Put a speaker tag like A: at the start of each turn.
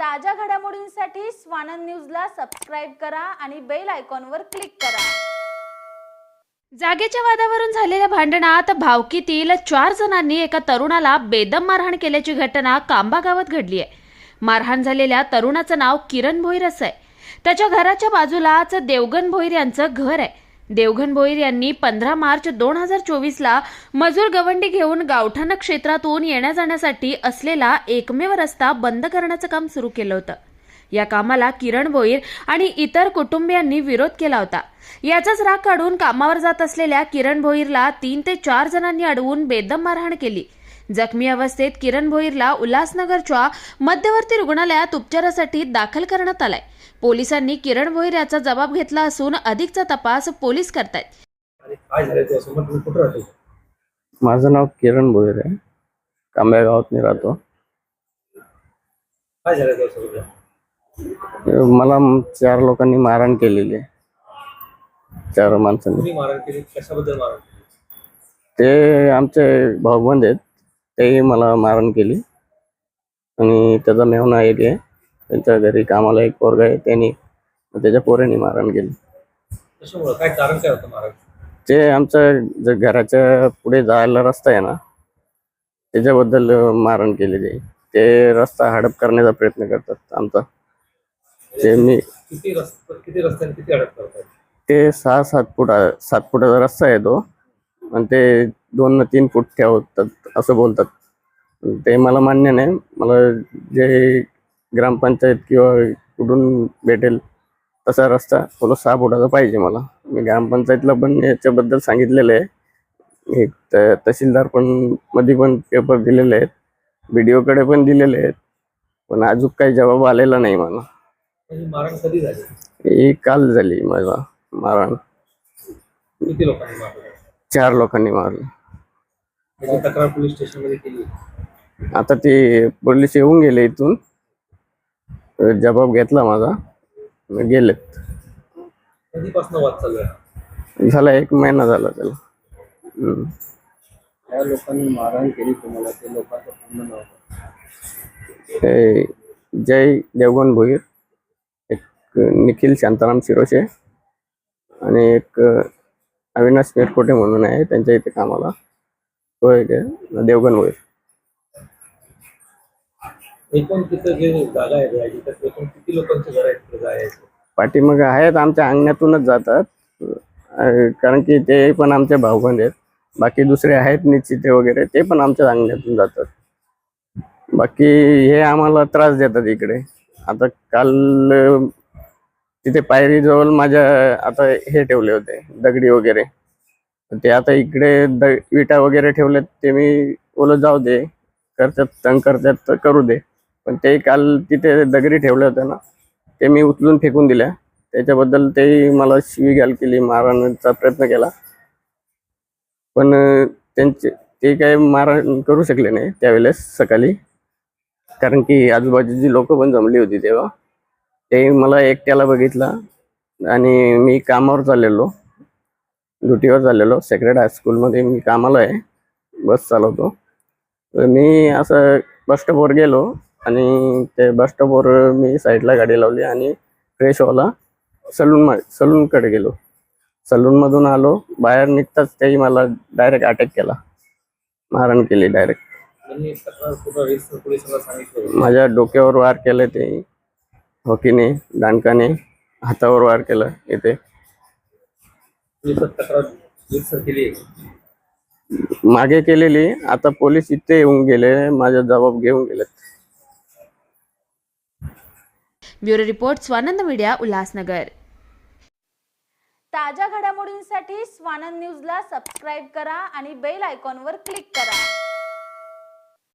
A: ताज्या घडामोडींसाठी स्वानंद न्यूजला सबस्क्राईब करा आणि बेल आयकॉनवर क्लिक करा.
B: जागेच्या वादावरून झालेल्या भांडणात भावकीतील चार जणांनी एका तरुणाला बेदम मारहाण केल्याची घटना कांबा गावात घडली आहे. मारहाण झालेल्या तरुणाचं नाव किरण भोईर असं आहे. त्याच्या घराच्या बाजूलाच देवगण भोईर यांचं घर आहे. देवघन भोईर यांनी पंधरा मार्च दोन हजार चोवीसला मजूर गवंडी घेऊन गावठाण क्षेत्रातून येण्या जाण्यासाठी असलेला एकमेव रस्ता बंद करण्याचं काम सुरू केलं होतं. या कामाला किरण भोईर आणि इतर कुटुंबियांनी विरोध केला होता. याचाच राग काढून कामावर जात असलेल्या किरण भोईरला तीन ते चार जणांनी अडवून बेदम मारहाण केली. जखमी अवस्थेत किरण भोईरला उल्हासनगरच्या मध्यवर्ती रुग्णालयात उपचारासाठी दाखल करण्यात आलाय. पोलिसांनी किरण भोईर याचा जबाब घेतला असून अधिकचा तपास पोलीस करतायत.
C: माझं नाव किरण भोईर आहे. कांब्या गावात मी राहतो.
D: काय झालं
C: मला चार लोकांनी मारहाण केलेली आहे. चार माणसांनी.
D: केली? कशाबद्दल
C: ते आमचे भाऊबंद आहेत. तेही मला मारहाण केली. आणि त्याचा मेहना एक आहे. त्यांच्या घरी कामाला एक पोरगा आहे. त्यांनी त्याच्या पोरांनी मारहाण केली.
D: कशामुळं? काय कारण काय होतं मारण
C: ते आमचं जे घराच्या पुढे जायला रस्ता आहे ना त्याच्याबद्दल मारहाण केलेली आहे ते रस्ता हडप करण्याचा प्रयत्न करतात आमचा. ते मी
D: किती रस्ते किती रस्त्याने किती अडक करतात?
C: ते सहा सात फूट सात फुटाचा रस्ता आहे तो. आणि ते दोन न तीन फूट ठेवतात असं बोलतात. ते मला मान्य नाही. मला जे ग्रामपंचायत किंवा कुठून भेटेल तसा रस्ता थोडा सहा फुटाचा पाहिजे मला. मी ग्रामपंचायतला पण याच्याबद्दल सांगितलेलं आहे. एक त- तहसीलदार पण मध्ये पण पेपर दिलेले आहेत. बी कडे पण दिलेले आहेत. पण अजून काही जबाब आलेला नाही मला.
D: मारण कधी झाली?
C: ही काल झाली माझा मारहाण.
D: किती लोकांनी मारलं
C: चार लोकांनी मारले.
D: तक्रार पोलीस स्टेशनमध्ये केली.
C: आता ते पोलीस येऊन गेले इथून. जबाब घेतला माझा. मग गेलेत.
D: कधीपासून वाद चालू आहे?
C: झाला एक महिना झाला त्याला. हम्म.
D: त्या लोकांनी मारहाण केली तुम्हाला ते लोकांचं पूर्ण नाव
C: जय देवगण भोईर एक निखिल शांताराम शिरोशे आणि एक अविनाश मेरकोटे म्हणून आहे त्यांच्या इथे कामाला. तो एक आहे, देवगण भोईर
D: एकूण तिथं जे जागा आहे राहायची तर एकूण किती लोकांचे घर आहेत तिथे जायचं
C: पाठीमागे आहेत आमच्या अंगणातूनच जातात. अं, कारण की ते पण आमचे भाऊबंद आहेत. बाकी दुसरे आहेत निश्चिते वगैरे ते पण आमच्या अंगणातून जातात. बाकी हे आम्हाला त्रास देतात इकडे. आता काल अं, तिथे पायरीजवळ माझ्या आता हे ठेवले होते दगडी वगैरे. ते आता इकडे द विटा वगैरे ठेवलेत ते मी बोलत जाऊ दे करतात तंग करतात तर करू दे. पण ते काल तिथे दगडी ठेवले होते ना ते मी उचलून फेकून दिल्या. त्याच्याबद्दल तेही मला शिवी घ्याल केली मारण्याचा प्रयत्न केला. पण त्यांचे ते काय मारण करू शकले नाही त्यावेळेस सकाळी. कारण की आजूबाजूची लोक पण जमली होती तेव्हा. ते मला एकट्याला बघितला आणि मी कामावर चाललेलो. ड्युटीवर चाललेलो. सेक्रेट हायस्कूलमध्ये मी कामाला आहे. बस चालवतो. तर मी असं बस स्टॉपवर गेलो आणि ते बस स्टॉपवर मी साईडला गाडी लावली आणि फ्रेश व्हायला सलून सलूनकडे गेलो. सलूनमधून आलो. बाहेर निघताच त्याही मला डायरेक्ट अटॅक केला. मारहाण केली डायरेक्ट. माझ्या डोक्यावर वार केले ते. हॉकीने दांडकाने हातावर वार
D: केलं आहे
C: मागे केलेली आता पोलीस इथे येऊन गेले माझा जबाब घेऊन गेलेत.
B: Bureau report Swanand media Ulhasnagar.
A: ताज्या घडामोडींसाठी स्वानंद न्यूजला सबस्क्राईब करा आणि बेल आयकॉनवर क्लिक करा.